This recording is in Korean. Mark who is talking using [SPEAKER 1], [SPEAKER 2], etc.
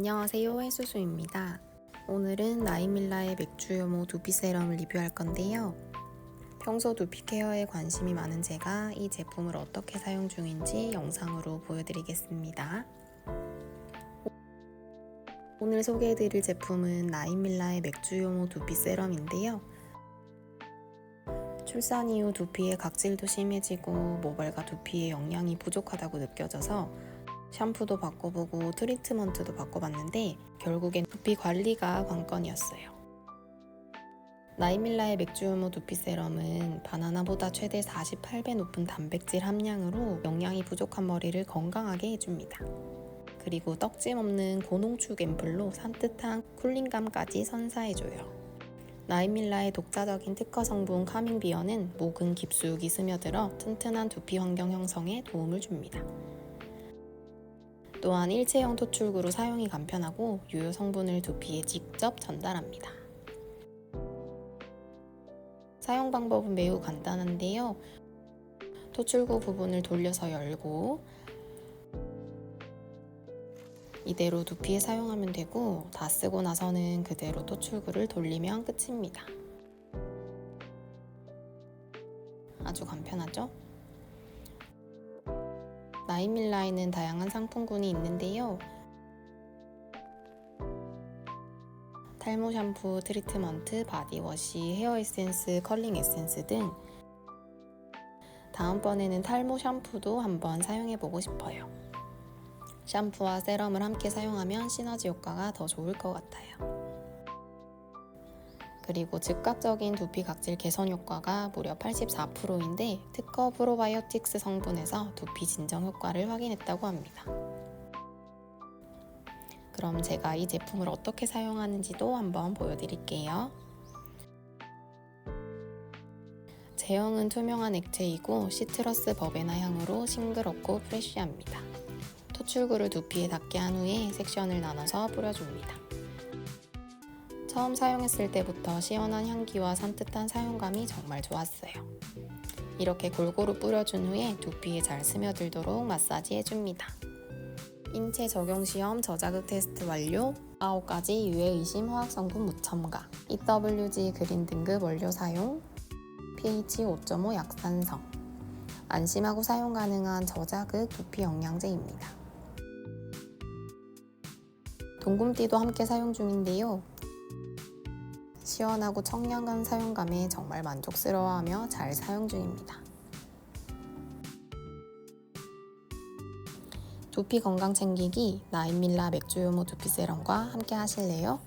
[SPEAKER 1] 안녕하세요 해수수입니다. 오늘은 나이밀라의 맥주요모 두피 세럼을 리뷰할 건데요. 평소 두피 케어에 관심이 많은 제가 이 제품을 어떻게 사용 중인지 영상으로 보여드리겠습니다. 오늘 소개해드릴 제품은 나이밀라의 맥주요모 두피 세럼인데요. 출산 이후 두피의 각질도 심해지고 모발과 두피의 영양이 부족하다고 느껴져서 샴푸도 바꿔보고 트리트먼트도 바꿔봤는데 결국엔 두피 관리가 관건이었어요. 나이밀라의 맥주효모 두피 세럼은 바나나보다 최대 48배 높은 단백질 함량으로 영양이 부족한 머리를 건강하게 해줍니다. 그리고 떡짐 없는 고농축 앰플로 산뜻한 쿨링감까지 선사해줘요. 나이밀라의 독자적인 특허 성분 카밍비어는 목은 깊숙이 스며들어 튼튼한 두피 환경 형성에 도움을 줍니다. 또한 일체형 토출구로 사용이 간편하고 유효 성분을 두피에 직접 전달합니다. 사용 방법은 매우 간단한데요. 토출구 부분을 돌려서 열고 이대로 두피에 사용하면 되고 다 쓰고 나서는 그대로 토출구를 돌리면 끝입니다. 아주 간편하죠? 나이밀라에는 다양한 상품군이 있는데요. 탈모 샴푸, 트리트먼트, 바디워시, 헤어 에센스, 컬링 에센스 등 다음번에는 탈모 샴푸도 한번 사용해 보고 싶어요. 샴푸와 세럼을 함께 사용하면 시너지 효과가 더 좋을 것 같아요. 그리고 즉각적인 두피 각질 개선 효과가 무려 84%인데 특허 프로바이오틱스 성분에서 두피 진정 효과를 확인했다고 합니다. 그럼 제가 이 제품을 어떻게 사용하는지도 한번 보여드릴게요. 제형은 투명한 액체이고 시트러스 버베나 향으로 싱그럽고 프레쉬합니다. 토출구를 두피에 닿게 한 후에 섹션을 나눠서 뿌려줍니다. 처음 사용했을 때부터 시원한 향기와 산뜻한 사용감이 정말 좋았어요. 이렇게 골고루 뿌려준 후에 두피에 잘 스며들도록 마사지 해줍니다. 인체 적용 시험 저자극 테스트 완료 9가지 유해 의심 화학 성분 무첨가 EWG 그린 등급 원료 사용 pH 5.5 약산성 안심하고 사용 가능한 저자극 두피 영양제입니다. 동금띠도 함께 사용 중인데요. 시원하고 청량한 사용감에 정말 만족스러워하며 잘 사용 중입니다. 두피 건강 챙기기 나인밀라 맥주 효모 두피 세럼과 함께 하실래요?